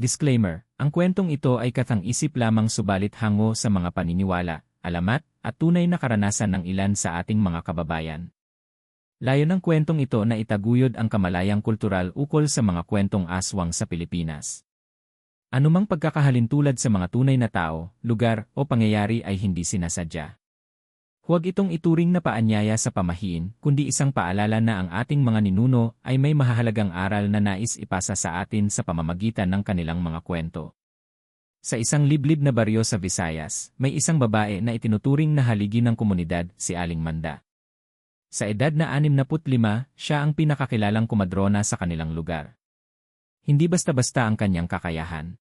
Disclaimer, ang kwentong ito ay katang-isip lamang subalit hango sa mga paniniwala, alamat, at tunay na karanasan ng ilan sa ating mga kababayan. Layo ng kwentong ito na itaguyod ang kamalayang kultural ukol sa mga kwentong aswang sa Pilipinas. Anumang pagkakahalintulad sa mga tunay na tao, lugar, o pangyayari ay hindi sinasadya. Huwag itong ituring na paanyaya sa pamahiin, kundi isang paalala na ang ating mga ninuno ay may mahahalagang aral na nais ipasa sa atin sa pamamagitan ng kanilang mga kwento. Sa isang liblib na baryo sa Visayas, may isang babae na itinuturing na haligi ng komunidad, si Aling Manda. Sa edad na 65, siya ang pinakakilalang kumadrona sa kanilang lugar. Hindi basta-basta ang kanyang kakayahan.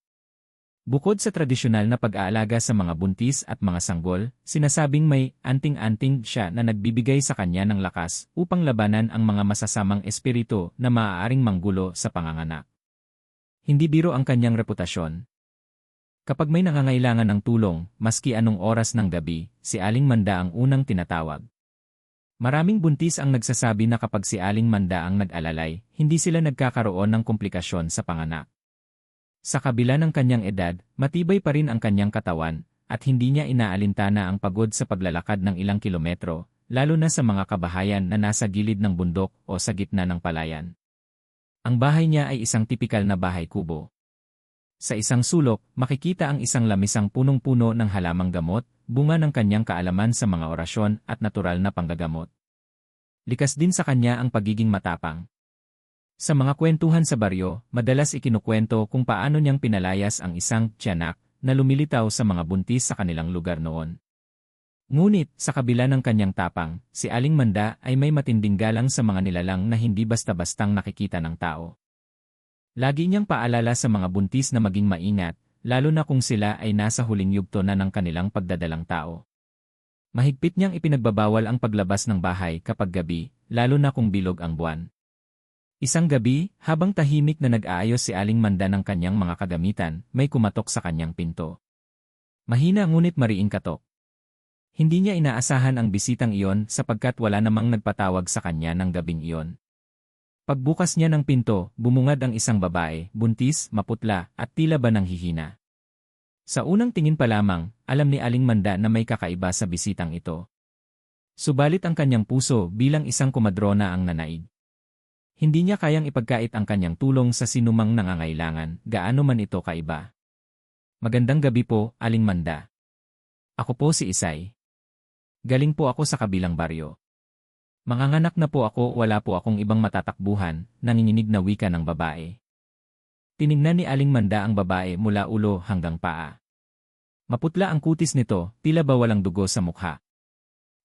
Bukod sa tradisyonal na pag-aalaga sa mga buntis at mga sanggol, sinasabing may anting-anting siya na nagbibigay sa kanya ng lakas upang labanan ang mga masasamang espiritu na maaaring manggulo sa panganganak. Hindi biro ang kanyang reputasyon. Kapag may nangangailangan ng tulong, maski anong oras ng gabi, si Aling Manda ang unang tinatawag. Maraming buntis ang nagsasabi na kapag si Aling Manda ang nag-alalay, hindi sila nagkakaroon ng komplikasyon sa panganak. Sa kabila ng kanyang edad, matibay pa rin ang kanyang katawan, at hindi niya inaalintana ang pagod sa paglalakad ng ilang kilometro, lalo na sa mga kabahayan na nasa gilid ng bundok o sa gitna ng palayan. Ang bahay niya ay isang tipikal na bahay kubo. Sa isang sulok, makikita ang isang lamisang punong-puno ng halamang gamot, bunga ng kanyang kaalaman sa mga orasyon at natural na panggagamot. Likas din sa kanya ang pagiging matapang. Sa mga kwentuhan sa baryo, madalas ikinukwento kung paano niyang pinalayas ang isang tiyanak na lumilitaw sa mga buntis sa kanilang lugar noon. Ngunit, sa kabila ng kanyang tapang, si Aling Manda ay may matinding galang sa mga nilalang na hindi basta-bastang nakikita ng tao. Lagi niyang paalala sa mga buntis na maging maingat, lalo na kung sila ay nasa huling yugto na ng kanilang pagdadalang tao. Mahigpit niyang ipinagbabawal ang paglabas ng bahay kapag gabi, lalo na kung bilog ang buwan. Isang gabi, habang tahimik na nag-aayos si Aling Manda ng kanyang mga kagamitan, may kumatok sa kanyang pinto. Mahina ngunit mariing katok. Hindi niya inaasahan ang bisitang iyon sapagkat wala namang nagpatawag sa kanya ng gabing iyon. Pagbukas niya ng pinto, bumungad ang isang babae, buntis, maputla, at tila ba nang hihina. Sa unang tingin pa lamang, alam ni Aling Manda na may kakaiba sa bisitang ito. Subalit ang kanyang puso bilang isang kumadrona ang nanaig. Hindi niya kayang ipagkait ang kanyang tulong sa sinumang nangangailangan, gaano man ito kaiba. Magandang gabi po, Aling Manda. Ako po si Isay. Galing po ako sa kabilang baryo. Manganganak na po ako wala po akong ibang matatakbuhan, nanginginig na wika ng babae. Tiningnan ni Aling Manda ang babae mula ulo hanggang paa. Maputla ang kutis nito, tila ba walang dugo sa mukha.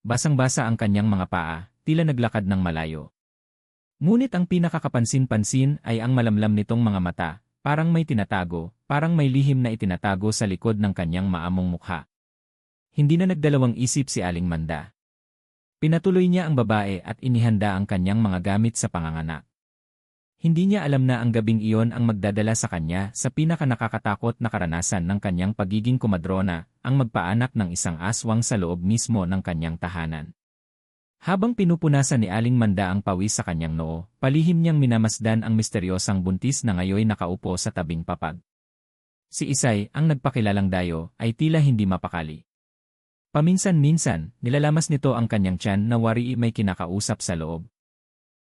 Basang-basa ang kanyang mga paa, tila naglakad ng malayo. Ngunit ang pinakakapansin-pansin ay ang malamlam nitong mga mata, parang may tinatago, parang may lihim na itinatago sa likod ng kanyang maamong mukha. Hindi na nagdalawang isip si Aling Manda. Pinatuloy niya ang babae at inihanda ang kanyang mga gamit sa panganganak. Hindi niya alam na ang gabing iyon ang magdadala sa kanya sa pinakanakakatakot na karanasan ng kanyang pagiging kumadrona, ang magpaanak ng isang aswang sa loob mismo ng kanyang tahanan. Habang pinupunasan ni Aling Manda ang pawis sa kanyang noo, palihim niyang minamasdan ang misteryosang buntis na ngayoy nakaupo sa tabing papag. Si Isay, ang nagpakilalang dayo, ay tila hindi mapakali. Paminsan-minsan, nilalamas nito ang kanyang tiyan na wari may kinakausap sa loob.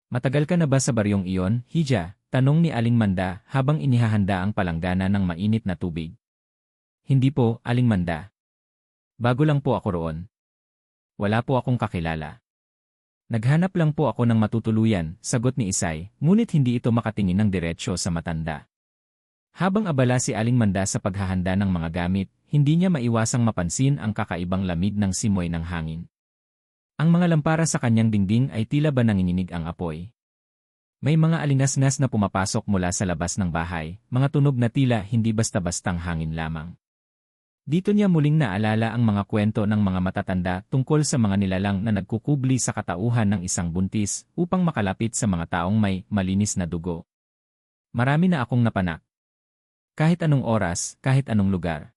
Matagal ka na ba sa baryong iyon, Hija? Tanong ni Aling Manda habang inihahanda ang palanggana ng mainit na tubig. Hindi po, Aling Manda. Bago lang po ako roon. Wala po akong kakilala. Naghanap lang po ako ng matutuluyan, sagot ni Isay, ngunit hindi ito makatingin ng diretsyo sa matanda. Habang abala si Aling Manda sa paghahanda ng mga gamit, hindi niya maiwasang mapansin ang kakaibang lamig ng simoy ng hangin. Ang mga lampara sa kanyang dingding ay tila ba nanginginig ang apoy. May mga alingas-ngas na pumapasok mula sa labas ng bahay, mga tunog na tila hindi basta-bastang hangin lamang. Dito niya muling naalala ang mga kwento ng mga matatanda tungkol sa mga nilalang na nagkukubli sa katauhan ng isang buntis upang makalapit sa mga taong may malinis na dugo. Marami na akong napanak. Kahit anong oras, kahit anong lugar.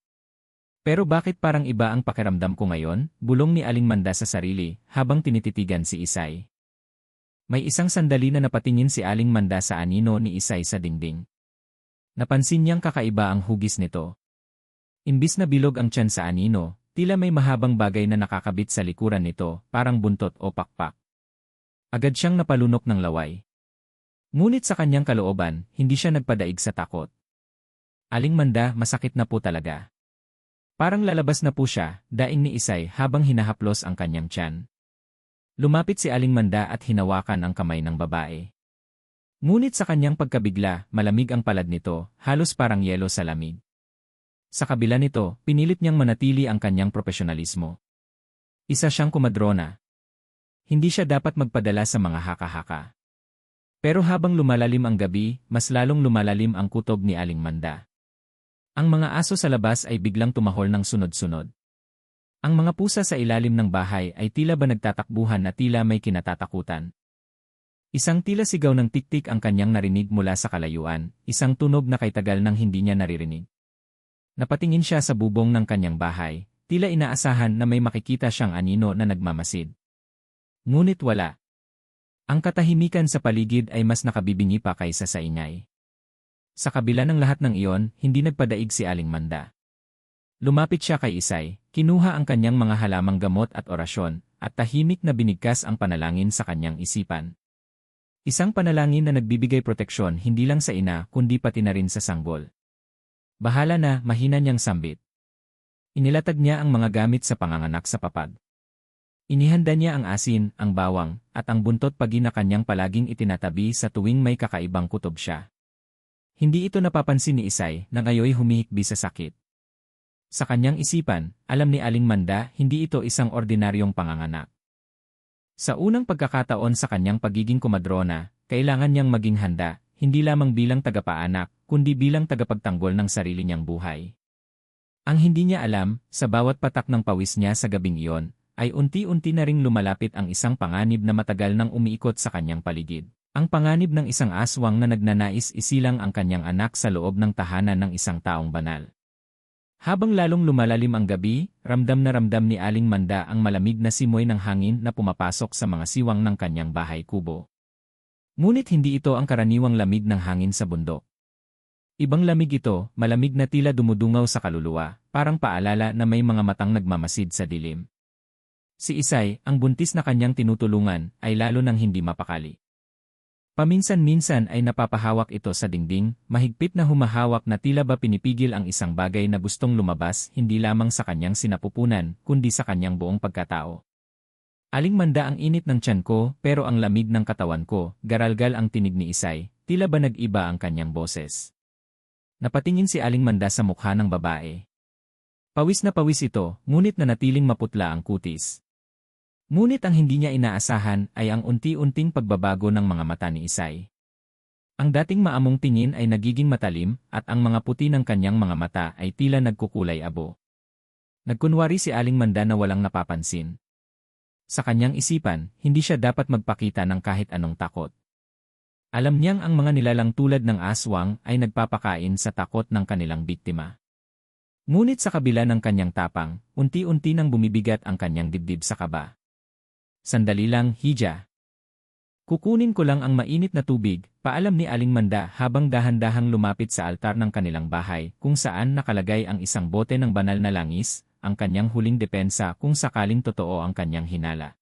Pero bakit parang iba ang pakiramdam ko ngayon? Bulong ni Aling Manda sa sarili habang tinititigan si Isay. May isang sandali na napatingin si Aling Manda sa anino ni Isay sa dingding. Napansin niyang kakaiba ang hugis nito. Imbis na bilog ang tiyan sa anino, tila may mahabang bagay na nakakabit sa likuran nito, parang buntot o pakpak. Agad siyang napalunok ng laway. Ngunit sa kanyang kalooban, hindi siya nagpadaig sa takot. Aling manda, masakit na po talaga. Parang lalabas na po siya, daing ni Isay habang hinahaplos ang kanyang tiyan. Lumapit si Aling Manda at hinawakan ang kamay ng babae. Ngunit sa kanyang pagkabigla, malamig ang palad nito, halos parang yelo sa lamig. Sa kabila nito, pinilit niyang manatili ang kanyang profesionalismo. Isa siyang kumadrona. Hindi siya dapat magpadala sa mga haka-haka. Pero habang lumalalim ang gabi, mas lalong lumalalim ang kutob ni Aling Manda. Ang mga aso sa labas ay biglang tumahol ng sunod-sunod. Ang mga pusa sa ilalim ng bahay ay tila ba nagtatakbuhan na tila may kinatatakutan. Isang tila sigaw ng tiktik ang kanyang narinig mula sa kalayuan, isang tunog na kay tagal nang hindi niya naririnig. Napatingin siya sa bubong ng kanyang bahay, tila inaasahan na may makikita siyang anino na nagmamasid. Ngunit wala. Ang katahimikan sa paligid ay mas nakabibingi pa kaysa sa ingay. Sa kabila ng lahat ng iyon, hindi nagpadaig si Aling Manda. Lumapit siya kay Isay, kinuha ang kanyang mga halamang gamot at orasyon, at tahimik na binigkas ang panalangin sa kanyang isipan. Isang panalangin na nagbibigay proteksyon hindi lang sa ina kundi pati na rin sa sanggol. Bahala na, mahina niyang sambit. Inilatag niya ang mga gamit sa panganganak sa papag. Inihanda niya ang asin, ang bawang, at ang buntot pagi na kanyang palaging itinatabi sa tuwing may kakaibang kutob siya. Hindi ito napapansin ni Isay na ngayoy humihikbi sa sakit. Sa kanyang isipan, alam ni Aling Manda hindi ito isang ordinaryong panganganak. Sa unang pagkakataon sa kanyang pagiging kumadrona, kailangan niyang maging handa, hindi lamang bilang tagapaanak, kundi bilang tagapagtanggol ng sarili niyang buhay. Ang hindi niya alam, sa bawat patak ng pawis niya sa gabing iyon, ay unti-unti na ring lumalapit ang isang panganib na matagal nang umiikot sa kanyang paligid. Ang panganib ng isang aswang na nagnanais isilang ang kanyang anak sa loob ng tahanan ng isang taong banal. Habang lalong lumalalim ang gabi, ramdam na ramdam ni Aling Manda ang malamig na simoy ng hangin na pumapasok sa mga siwang ng kanyang bahay kubo. Ngunit hindi ito ang karaniwang lamig ng hangin sa bundok. Ibang lamig ito, malamig na tila dumudungaw sa kaluluwa, parang paalala na may mga matang nagmamasid sa dilim. Si Isay, ang buntis na kanyang tinutulungan, ay lalo nang hindi mapakali. Paminsan-minsan ay napapahawak ito sa dingding, mahigpit na humahawak na tila ba pinipigil ang isang bagay na gustong lumabas hindi lamang sa kanyang sinapupunan, kundi sa kanyang buong pagkatao. Aling manda ang init ng tiyan ko, pero ang lamig ng katawan ko, garalgal ang tinig ni Isay, tila ba nag-iba ang kanyang boses. Napatingin si Aling Manda sa mukha ng babae. Pawis na pawis ito, ngunit nanatiling maputla ang kutis. Ngunit ang hindi niya inaasahan ay ang unti-unting pagbabago ng mga mata ni Isay. Ang dating maamong tingin ay nagiging matalim at ang mga puti ng kanyang mga mata ay tila nagkukulay abo. Nagkunwari si Aling Manda na walang napapansin. Sa kanyang isipan, hindi siya dapat magpakita ng kahit anong takot. Alam niyang ang mga nilalang tulad ng aswang ay nagpapakain sa takot ng kanilang biktima. Ngunit sa kabila ng kanyang tapang, unti-unti nang bumibigat ang kanyang dibdib sa kaba. Sandali lang, Hija. Kukunin ko lang ang mainit na tubig, paalam ni Aling Manda habang dahan-dahang lumapit sa altar ng kanilang bahay kung saan nakalagay ang isang bote ng banal na langis, ang kanyang huling depensa kung sakaling totoo ang kanyang hinala.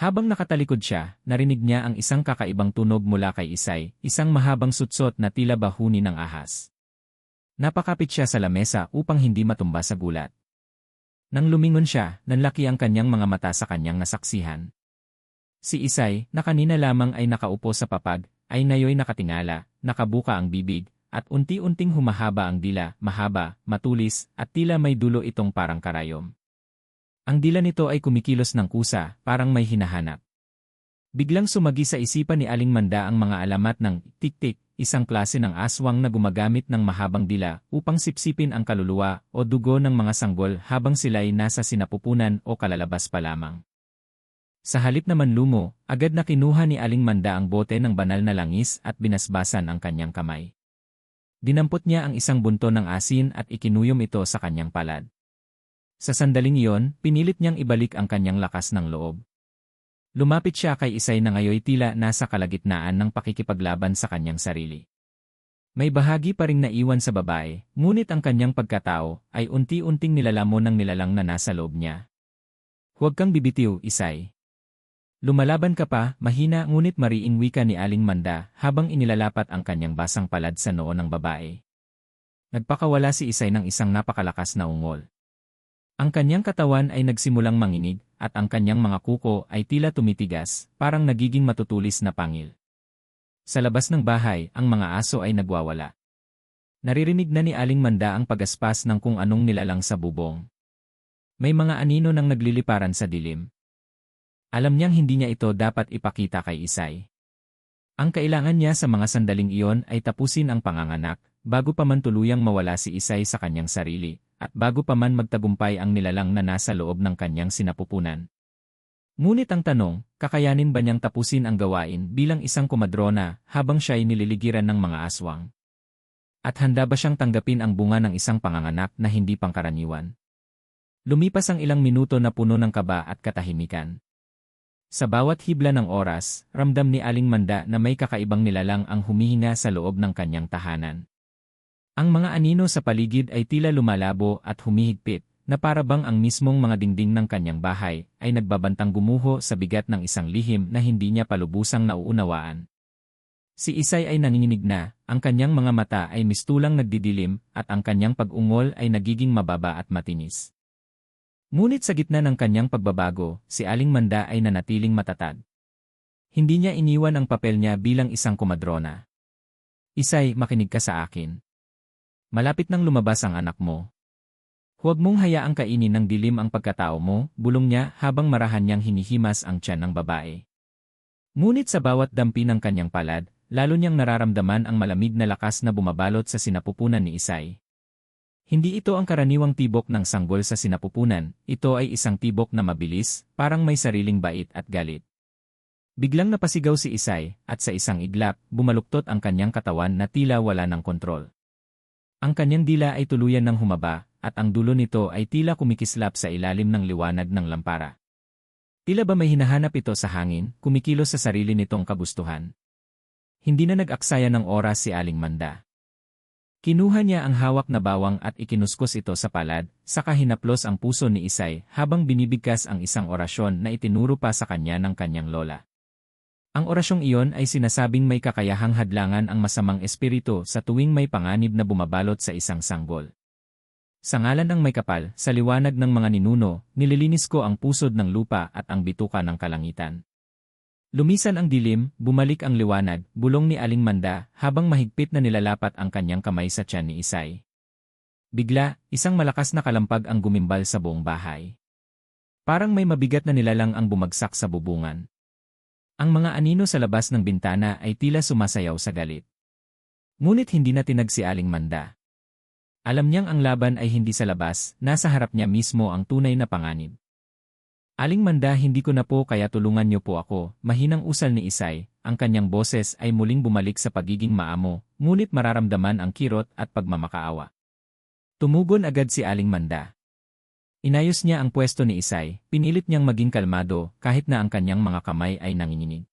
Habang nakatalikod siya, narinig niya ang isang kakaibang tunog mula kay Isay, isang mahabang sutsot na tila bahuni ng ahas. Napakapit siya sa lamesa upang hindi matumba sa gulat. Nang lumingon siya, nanlaki ang kanyang mga mata sa kanyang nasaksihan. Si Isay, na kanina lamang ay nakaupo sa papag, ay nayoy nakatingala, nakabuka ang bibig, at unti-unting humahaba ang dila, mahaba, matulis, at tila may dulo itong parang karayom. Ang dila nito ay kumikilos ng kusa, parang may hinahanap. Biglang sumagi sa isipan ni Aling Manda ang mga alamat ng tik-tik, isang klase ng aswang na gumagamit ng mahabang dila upang sipsipin ang kaluluwa o dugo ng mga sanggol habang sila'y nasa sinapupunan o kalalabas pa lamang. Sa halip na manlumo, agad na kinuha ni Aling Manda ang bote ng banal na langis at binasbasan ang kanyang kamay. Dinampot niya ang isang bunto ng asin at ikinuyom ito sa kanyang palad. Sa sandaling iyon, pinilit niyang ibalik ang kanyang lakas ng loob. Lumapit siya kay Isay na ngayoy tila nasa kalagitnaan ng pakikipaglaban sa kanyang sarili. May bahagi pa ring naiwan sa babae, ngunit ang kanyang pagkatao ay unti-unting nilalamon ng nilalang na nasa loob niya. Huwag kang bibitiw, Isay. Lumalaban ka pa, mahina ngunit mariing wika ni Aling Manda habang inilalapat ang kanyang basang palad sa noo ng babae. Nagpakawala si Isay ng isang napakalakas na ungol. Ang kanyang katawan ay nagsimulang manginig at ang kanyang mga kuko ay tila tumitigas, parang nagiging matutulis na pangil. Sa labas ng bahay, ang mga aso ay nagwawala. Naririnig na ni Aling Manda ang pagaspas ng kung anong nilalang sa bubong. May mga anino nang nagliliparan sa dilim. Alam niyang hindi niya ito dapat ipakita kay Isay. Ang kailangan niya sa mga sandaling iyon ay tapusin ang panganganak, bago pa man tuluyang mawala si Isay sa kanyang sarili, at bago pa man magtagumpay ang nilalang na nasa loob ng kanyang sinapupunan. Ngunit ang tanong, kakayanin ba niyang tapusin ang gawain bilang isang kumadrona habang siya ay nililigiran ng mga aswang? At handa ba siyang tanggapin ang bunga ng isang panganganak na hindi pangkaraniwan? Lumipas ang ilang minuto na puno ng kaba at katahimikan. Sa bawat hibla ng oras, ramdam ni Aling Manda na may kakaibang nilalang ang humihinga sa loob ng kanyang tahanan. Ang mga anino sa paligid ay tila lumalabo at humihigpit, na para bang ang mismong mga dingding ng kanyang bahay ay nagbabantang gumuho sa bigat ng isang lihim na hindi niya palubusang nauunawaan. Si Isay ay nanginginig na, ang kanyang mga mata ay mistulang nagdidilim at ang kanyang pag-ungol ay nagiging mababa at matinis. Ngunit sa gitna ng kanyang pagbabago, si Aling Manda ay nanatiling matatag. Hindi niya iniwan ang papel niya bilang isang kumadrona. Isay, makinig ka sa akin. Malapit nang lumabas ang anak mo. Huwag mong hayaang kainin ng dilim ang pagkatao mo, bulong niya habang marahan niyang hinihimas ang tiyan ng babae. Ngunit sa bawat dampi ng kanyang palad, lalo niyang nararamdaman ang malamig na lakas na bumabalot sa sinapupunan ni Isay. Hindi ito ang karaniwang tibok ng sanggol sa sinapupunan, ito ay isang tibok na mabilis, parang may sariling bait at galit. Biglang napasigaw si Isay, at sa isang iglap, bumaluktot ang kanyang katawan na tila wala ng kontrol. Ang kanyang dila ay tuluyan ng humaba, at ang dulo nito ay tila kumikislap sa ilalim ng liwanag ng lampara. Tila ba may hinahanap ito sa hangin, kumikilos sa sarili nitong kagustuhan. Hindi na nag-aksaya ng oras si Aling Manda. Kinuha niya ang hawak na bawang at ikinuskos ito sa palad, saka hinaplos ang puso ni Isay habang binibigkas ang isang orasyon na itinuro pa sa kanya ng kanyang lola. Ang orasyong iyon ay sinasabing may kakayahang hadlangan ang masamang espiritu sa tuwing may panganib na bumabalot sa isang sanggol. Sa ngalan ng may kapal, sa liwanag ng mga ninuno, nililinis ko ang pusod ng lupa at ang bituka ng kalangitan. Lumisan ang dilim, bumalik ang liwanag, bulong ni Aling Manda habang mahigpit na nilalapat ang kanyang kamay sa tiyan ni Isay. Bigla, isang malakas na kalampag ang gumimbal sa buong bahay. Parang may mabigat na nilalang ang bumagsak sa bubungan. Ang mga anino sa labas ng bintana ay tila sumasayaw sa galit. Ngunit hindi na tinag si Aling Manda. Alam niyang ang laban ay hindi sa labas, nasa harap niya mismo ang tunay na panganib. Aling Manda hindi ko na po kaya tulungan niyo po ako, mahinang usal ni Isay, ang kanyang boses ay muling bumalik sa pagiging maamo, ngunit mararamdaman ang kirot at pagmamakaawa. Tumugon agad si Aling Manda. Inayos niya ang pwesto ni Isay, pinilit niyang maging kalmado kahit na ang kanyang mga kamay ay nanginginig.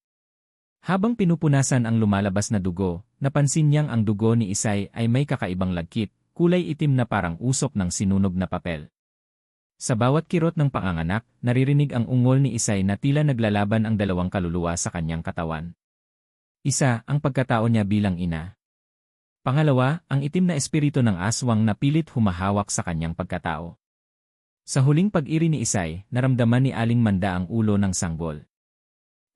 Habang pinupunasan ang lumalabas na dugo, napansin niyang ang dugo ni Isay ay may kakaibang lagkit, kulay itim na parang usok ng sinunog na papel. Sa bawat kirot ng panganganak, naririnig ang ungol ni Isay na tila naglalaban ang dalawang kaluluwa sa kanyang katawan. Isa, ang pagkatao niya bilang ina. Pangalawa, ang itim na espiritu ng aswang na pilit humahawak sa kanyang pagkatao. Sa huling pag-iri ni Isay, naramdaman ni Aling Manda ang ulo ng sanggol.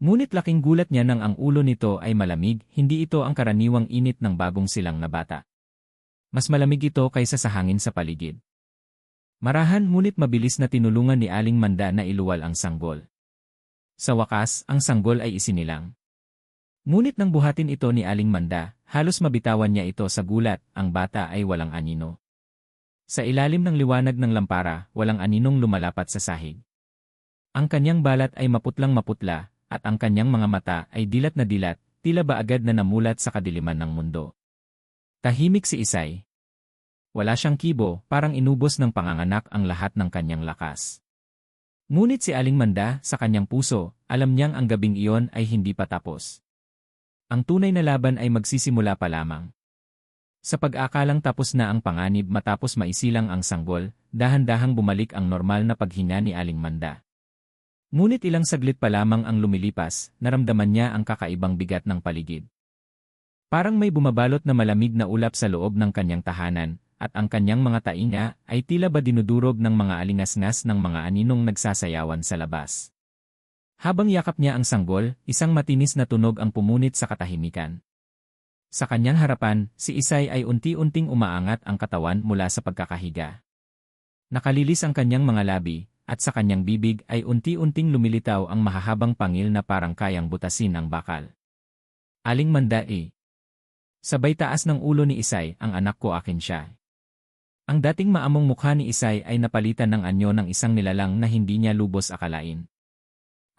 Ngunit laking gulat niya nang ang ulo nito ay malamig, hindi ito ang karaniwang init ng bagong silang na bata. Mas malamig ito kaysa sa hangin sa paligid. Marahan ngunit mabilis na tinulungan ni Aling Manda na iluwal ang sanggol. Sa wakas, ang sanggol ay isinilang. Ngunit nang buhatin ito ni Aling Manda, halos mabitawan niya ito sa gulat, ang bata ay walang anino. Sa ilalim ng liwanag ng lampara, walang aninong lumalapat sa sahig. Ang kanyang balat ay maputlang maputla, at ang kanyang mga mata ay dilat na dilat, tila ba agad na namulat sa kadiliman ng mundo. Tahimik si Isay. Wala siyang kibo, parang inubos ng panganganak ang lahat ng kanyang lakas. Ngunit si Aling Manda, sa kanyang puso, alam niyang ang gabing iyon ay hindi pa tapos. Ang tunay na laban ay magsisimula pa lamang. Sa pag-akalang tapos na ang panganib matapos maisilang ang sanggol, dahan-dahang bumalik ang normal na paghinga ni Aling Manda. Ngunit ilang saglit pa lamang ang lumilipas, naramdaman niya ang kakaibang bigat ng paligid. Parang may bumabalot na malamig na ulap sa loob ng kanyang tahanan, at ang kanyang mga tainga ay tila ba dinudurog ng mga alingasngas ng mga aninong nagsasayawan sa labas. Habang yakap niya ang sanggol, isang matinis na tunog ang pumunit sa katahimikan. Sa kanyang harapan, si Isay ay unti-unting umaangat ang katawan mula sa pagkakahiga. Nakalilis ang kanyang mga labi, at sa kanyang bibig ay unti-unting lumilitaw ang mahahabang pangil na parang kayang butasin ang bakal. Aling manda eh. Sabay taas ng ulo ni Isay, ang anak ko akin siya. Ang dating maamong mukha ni Isay ay napalitan ng anyo ng isang nilalang na hindi niya lubos akalain.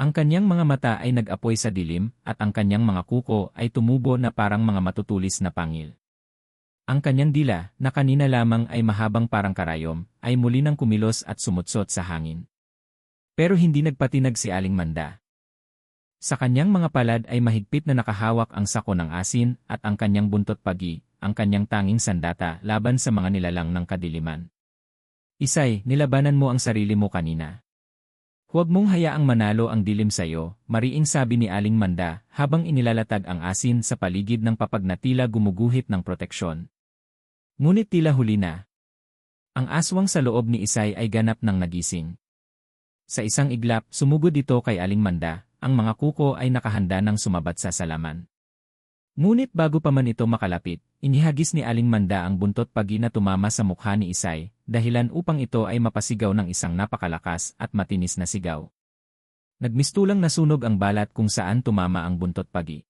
Ang kanyang mga mata ay nag-apoy sa dilim, at ang kanyang mga kuko ay tumubo na parang mga matutulis na pangil. Ang kanyang dila, na kanina lamang ay mahabang parang karayom, ay muli nang kumilos at sumutsot sa hangin. Pero hindi nagpatinag si Aling Manda. Sa kanyang mga palad ay mahigpit na nakahawak ang sako ng asin at ang kanyang buntot pagi, ang kanyang tanging sandata laban sa mga nilalang ng kadiliman. Isay, nilabanan mo ang sarili mo kanina. Huwag mong hayaang manalo ang dilim sayo, mariing sabi ni Aling Manda, habang inilalatag ang asin sa paligid ng papag na tila gumuguhit ng proteksyon. Ngunit tila huli na. Ang aswang sa loob ni Isay ay ganap ng nagising. Sa isang iglap, sumugod ito kay Aling Manda, ang mga kuko ay nakahanda ng sumabat sa salaman. Ngunit bago pa man ito makalapit, inihagis ni Aling Manda ang buntot pagi na tumama sa mukha ni Isay, dahilan upang ito ay mapasigaw ng isang napakalakas at matinis na sigaw. Nagmistulang nasunog ang balat kung saan tumama ang buntot pagi.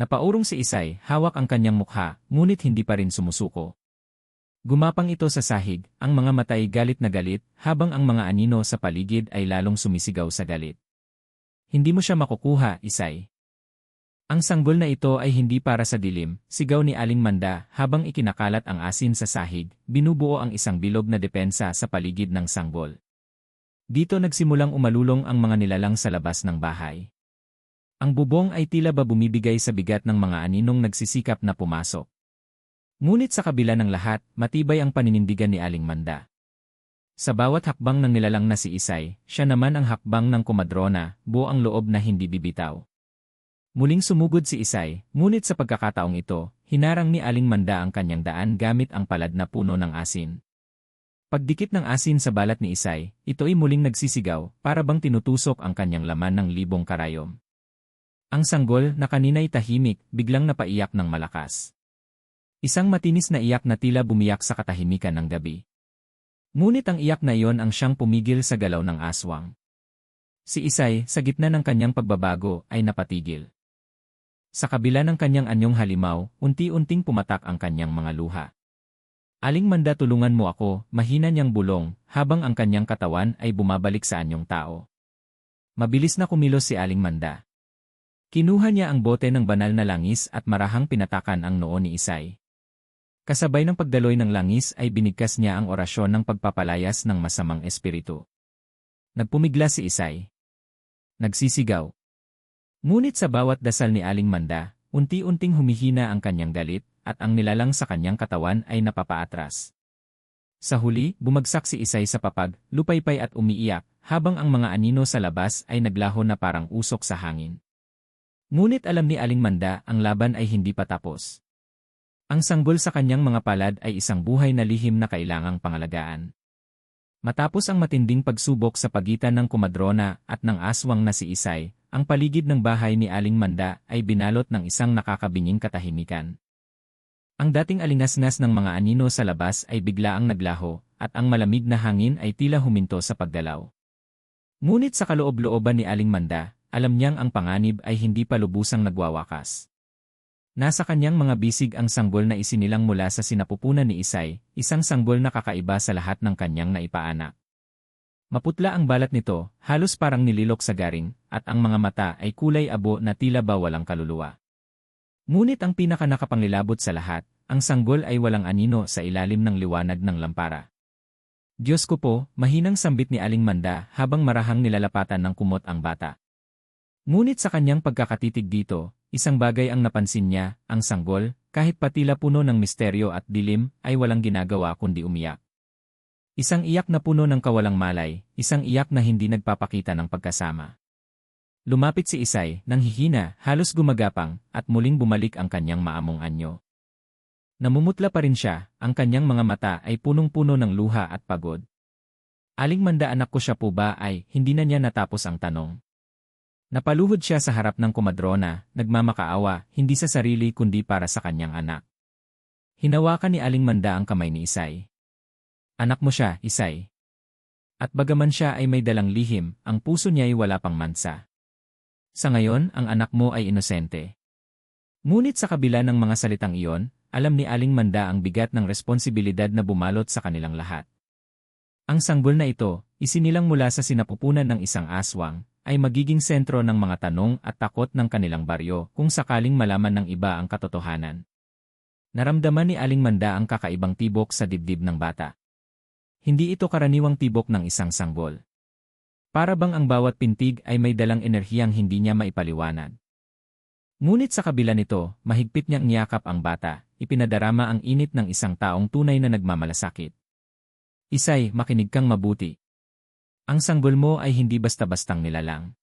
Napaurong si Isay, hawak ang kanyang mukha, ngunit hindi pa rin sumusuko. Gumapang ito sa sahig, ang mga matay galit na galit, habang ang mga anino sa paligid ay lalong sumisigaw sa galit. Hindi mo siya makukuha, Isay. Ang sanggol na ito ay hindi para sa dilim, sigaw ni Aling Manda habang ikinakalat ang asin sa sahig, binubuo ang isang bilog na depensa sa paligid ng sanggol. Dito nagsimulang umalulong ang mga nilalang sa labas ng bahay. Ang bubong ay tila ba bumibigay sa bigat ng mga aninong nagsisikap na pumasok. Ngunit sa kabila ng lahat, matibay ang paninindigan ni Aling Manda. Sa bawat hakbang ng nilalang na si Isay, siya naman ang hakbang ng kumadrona, buo ang loob na hindi bibitaw. Muling sumugod si Isay, ngunit sa pagkakataong ito, hinarang ni Aling Manda ang kanyang daan gamit ang palad na puno ng asin. Pagdikit ng asin sa balat ni Isay, ito ay muling nagsisigaw, para bang tinutusok ang kanyang laman ng libong karayom. Ang sanggol na kanina'y tahimik, biglang napaiyak ng malakas. Isang matinis na iyak na tila bumiyak sa katahimikan ng gabi. Ngunit ang iyak na iyon ang siyang pumigil sa galaw ng aswang. Si Isay, sa gitna ng kanyang pagbabago, ay napatigil. Sa kabila ng kanyang anyong halimaw, unti-unting pumatak ang kanyang mga luha. Aling manda tulungan mo ako, mahina niyang bulong, habang ang kanyang katawan ay bumabalik sa anyong tao. Mabilis na kumilos si Aling Manda. Kinuha niya ang bote ng banal na langis at marahang pinatakan ang noo ni Isay. Kasabay ng pagdaloy ng langis ay binigkas niya ang orasyon ng pagpapalayas ng masamang espiritu. Nagpumigla si Isay. Nagsisigaw, Ngunit sa bawat dasal ni Aling Manda, unti-unting humihina ang kanyang galit, at ang nilalang sa kanyang katawan ay napapaatras. Sa huli, bumagsak si Isay sa papag, lupaypay at umiiyak, habang ang mga anino sa labas ay naglaho na parang usok sa hangin. Ngunit alam ni Aling Manda ang laban ay hindi pa tapos. Ang sanggol sa kanyang mga palad ay isang buhay na lihim na kailangang pangalagaan. Matapos ang matinding pagsubok sa pagitan ng kumadrona at ng aswang na si Isay, ang paligid ng bahay ni Aling Manda ay binalot ng isang nakakabinging katahimikan. Ang dating alingasngas ng mga anino sa labas ay bigla ang naglaho, at ang malamig na hangin ay tila huminto sa pagdalaw. Ngunit sa kaloob-looban ni Aling Manda, alam niyang ang panganib ay hindi pa lubusang nagwawakas. Nasa kanyang mga bisig ang sanggol na isinilang mula sa sinapupunan ni Isay, isang sanggol na kakaiba sa lahat ng kanyang naipaanak. Maputla ang balat nito, halos parang nililok sa garing, at ang mga mata ay kulay abo na tila ba walang kaluluwa. Ngunit ang pinaka nakapanglilabot sa lahat, ang sanggol ay walang anino sa ilalim ng liwanag ng lampara. Diyos ko po, mahinang sambit ni Aling Manda habang marahang nilalapatan ng kumot ang bata. Ngunit sa kanyang pagkakatitig dito, isang bagay ang napansin niya, ang sanggol, kahit patila puno ng misteryo at dilim, ay walang ginagawa kundi umiyak. Isang iyak na puno ng kawalang malay, isang iyak na hindi nagpapakita ng pagkasama. Lumapit si Isay, nang hihina, halos gumagapang, at muling bumalik ang kanyang maamong anyo. Namumutla pa rin siya, ang kanyang mga mata ay punong-puno ng luha at pagod. Aling manda anak ko siya po ba ay, hindi na niya natapos ang tanong. Napaluhod siya sa harap ng kumadrona, nagmamakaawa, hindi sa sarili kundi para sa kanyang anak. Hinawakan ni Aling Manda ang kamay ni Isay. Anak mo siya, Isay. At bagaman siya ay may dalang lihim, ang puso niya ay wala pang mansa. Sa ngayon, ang anak mo ay inosente. Ngunit sa kabila ng mga salitang iyon, alam ni Aling Manda ang bigat ng responsibilidad na bumalot sa kanilang lahat. Ang sanggol na ito, isinilang mula sa sinapupunan ng isang aswang, ay magiging sentro ng mga tanong at takot ng kanilang baryo kung sakaling malaman ng iba ang katotohanan. Naramdaman ni Aling Manda ang kakaibang tibok sa dibdib ng bata. Hindi ito karaniwang tibok ng isang sanggol. Para bang ang bawat pintig ay may dalang enerhiyang hindi niya maipaliwanag. Ngunit sa kabila nito, mahigpit niyang niyakap ang bata, ipinadarama ang init ng isang taong tunay na nagmamalasakit. Isay, makinig kang mabuti. Ang sanggol mo ay hindi basta-bastang nilalang.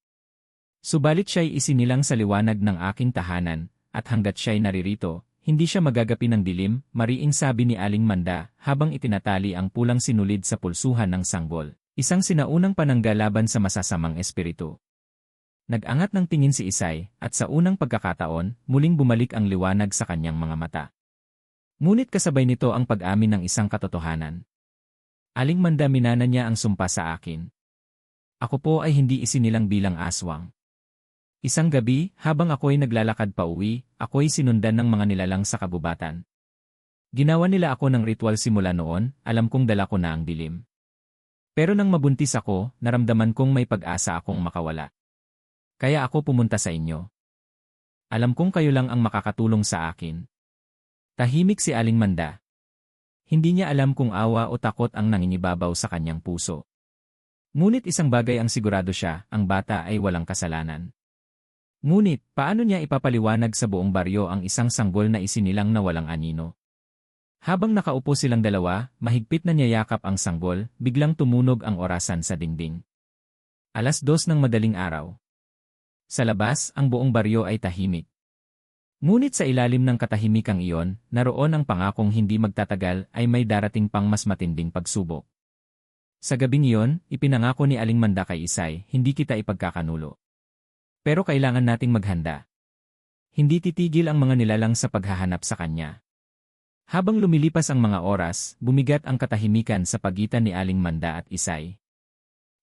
Subalit siya'y isinilang sa liwanag ng aking tahanan, at hanggat siya'y naririto, hindi siya magagapi ng dilim, mariing sabi ni Aling Manda, habang itinatali ang pulang sinulid sa pulsuhan ng sanggol. Isang sinaunang pananggalaban sa masasamang espiritu. Nag-angat ng tingin si Isay, at sa unang pagkakataon, muling bumalik ang liwanag sa kanyang mga mata. Ngunit kasabay nito ang pag-amin ng isang katotohanan. Aling manda minana niya ang sumpa sa akin. Ako po ay hindi isinilang bilang aswang. Isang gabi, habang ako'y naglalakad pa uwi, ako'y sinundan ng mga nilalang sa kabubatan. Ginawa nila ako ng ritual simula noon, alam kong dala ko na ang dilim. Pero nang mabuntis ako, naramdaman kong may pag-asa akong makawala. Kaya ako pumunta sa inyo. Alam kong kayo lang ang makakatulong sa akin. Tahimik si Aling Manda. Hindi niya alam kung awa o takot ang nangingibabaw sa kanyang puso. Ngunit isang bagay ang sigurado siya, ang bata ay walang kasalanan. Ngunit, paano niya ipapaliwanag sa buong baryo ang isang sanggol na isinilang na walang anino? Habang nakaupo silang dalawa, mahigpit na niyayakap ang sanggol, biglang tumunog ang orasan sa dingding. Alas dos ng madaling araw. Sa labas, ang buong baryo ay tahimik. Ngunit sa ilalim ng katahimikang iyon, naroon ang pangakong hindi magtatagal ay may darating pang mas matinding pagsubok. Sa gabing iyon, ipinangako ni Aling Manda kay Isay, hindi kita ipagkakanulo. Pero kailangan nating maghanda. Hindi titigil ang mga nilalang sa paghahanap sa kanya. Habang lumilipas ang mga oras, bumigat ang katahimikan sa pagitan ni Aling Manda at Isay.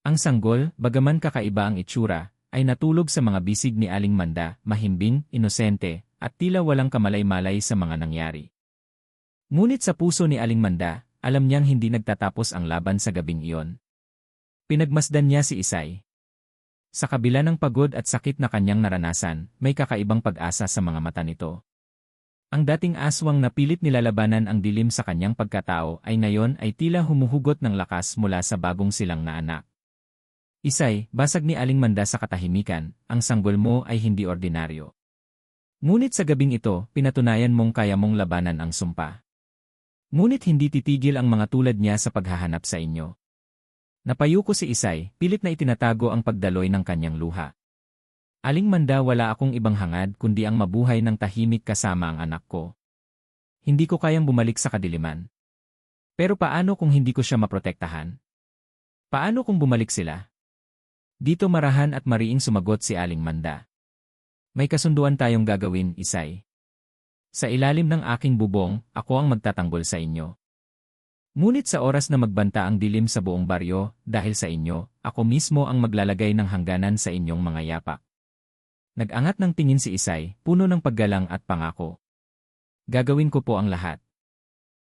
Ang sanggol, bagaman kakaiba ang itsura, ay natulog sa mga bisig ni Aling Manda, mahimbing, inosente, at tila walang kamalay-malay sa mga nangyari. Ngunit sa puso ni Aling Manda, alam niyang hindi nagtatapos ang laban sa gabing iyon. Pinagmasdan niya si Isay. Sa kabila ng pagod at sakit na kanyang naranasan, may kakaibang pag-asa sa mga mata nito. Ang dating aswang na pilit nilalabanan ang dilim sa kanyang pagkatao ay ngayon ay tila humuhugot ng lakas mula sa bagong silang na anak. Isay, basag ni Aling Manda sa katahimikan, ang sanggol mo ay hindi ordinaryo. Ngunit sa gabing ito, pinatunayan mong kaya mong labanan ang sumpa. Ngunit hindi titigil ang mga tulad niya sa paghahanap sa inyo. Napayuko si Isay, pilit na itinatago ang pagdaloy ng kanyang luha. Aling manda wala akong ibang hangad kundi ang mabuhay ng tahimik kasama ang anak ko. Hindi ko kayang bumalik sa kadiliman. Pero paano kung hindi ko siya maprotektahan? Paano kung bumalik sila? Dito marahan at mariing sumagot si Aling Manda. May kasunduan tayong gagawin, Isay. Sa ilalim ng aking bubong, ako ang magtatanggol sa inyo. Ngunit sa oras na magbanta ang dilim sa buong baryo, dahil sa inyo, ako mismo ang maglalagay ng hangganan sa inyong mga yapak. Nag-angat ng tingin si Isay, puno ng paggalang at pangako. Gagawin ko po ang lahat.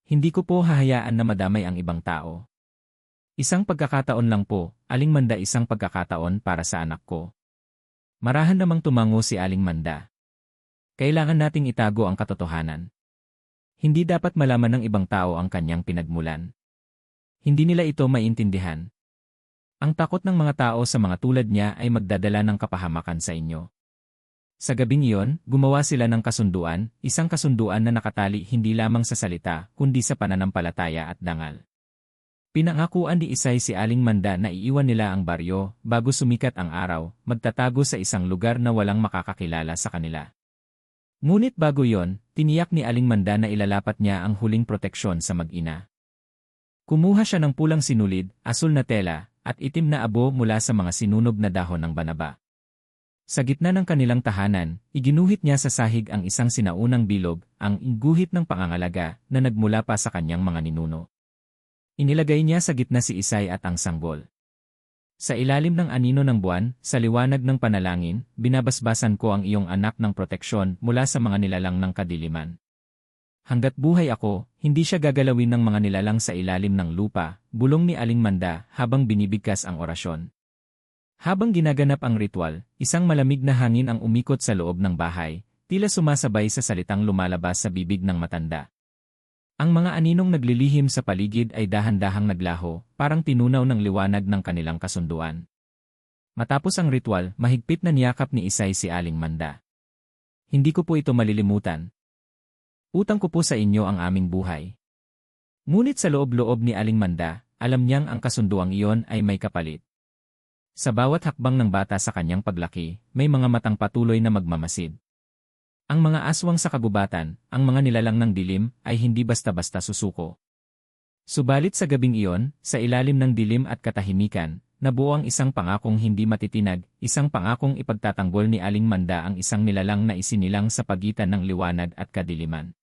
Hindi ko po hahayaan na madamay ang ibang tao. Isang pagkakataon lang po, aling manda isang pagkakataon para sa anak ko. Marahan namang tumango si Aling Manda. Kailangan nating itago ang katotohanan. Hindi dapat malaman ng ibang tao ang kanyang pinagmulan. Hindi nila ito maintindihan. Ang takot ng mga tao sa mga tulad niya ay magdadala ng kapahamakan sa inyo. Sa gabing iyon, gumawa sila ng kasunduan, isang kasunduan na nakatali hindi lamang sa salita, kundi sa pananampalataya at dangal. Pinangakuan ni Isay si Aling Manda na iiwan nila ang baryo, bago sumikat ang araw, magtatago sa isang lugar na walang makakakilala sa kanila. Ngunit bago yon, tiniyak ni Aling Manda na ilalapat niya ang huling proteksyon sa mag-ina. Kumuha siya ng pulang sinulid, asul na tela, at itim na abo mula sa mga sinunog na dahon ng banaba. Sa gitna ng kanilang tahanan, iginuhit niya sa sahig ang isang sinaunang bilog, ang guhit ng pangangalaga na nagmula pa sa kanyang mga ninuno. Inilagay niya sa gitna si Isay at ang sanggol. Sa ilalim ng anino ng buwan, sa liwanag ng panalangin, binabasbasan ko ang iyong anak ng proteksyon mula sa mga nilalang ng kadiliman. Hanggat buhay ako, hindi siya gagalawin ng mga nilalang sa ilalim ng lupa, bulong ni Aling Manda habang binibigkas ang orasyon. Habang ginaganap ang ritual, isang malamig na hangin ang umikot sa loob ng bahay, tila sumasabay sa salitang lumalabas sa bibig ng matanda. Ang mga aninong naglilihim sa paligid ay dahan-dahang naglaho, parang tinunaw ng liwanag ng kanilang kasunduan. Matapos ang ritual, mahigpit na niyakap ni Isay si Aling Manda. Hindi ko po ito malilimutan. Utang ko po sa inyo ang aming buhay. Ngunit sa loob-loob ni Aling Manda, alam niyang ang kasunduang iyon ay may kapalit. Sa bawat hakbang ng bata sa kanyang paglaki, may mga matang patuloy na magmamasid. Ang mga aswang sa kagubatan, ang mga nilalang ng dilim, ay hindi basta-basta susuko. Subalit sa gabing iyon, sa ilalim ng dilim at katahimikan, nabuo ang isang pangakong hindi matitinag, isang pangakong ipagtatanggol ni Aling Manda ang isang nilalang na isinilang sa pagitan ng liwanag at kadiliman.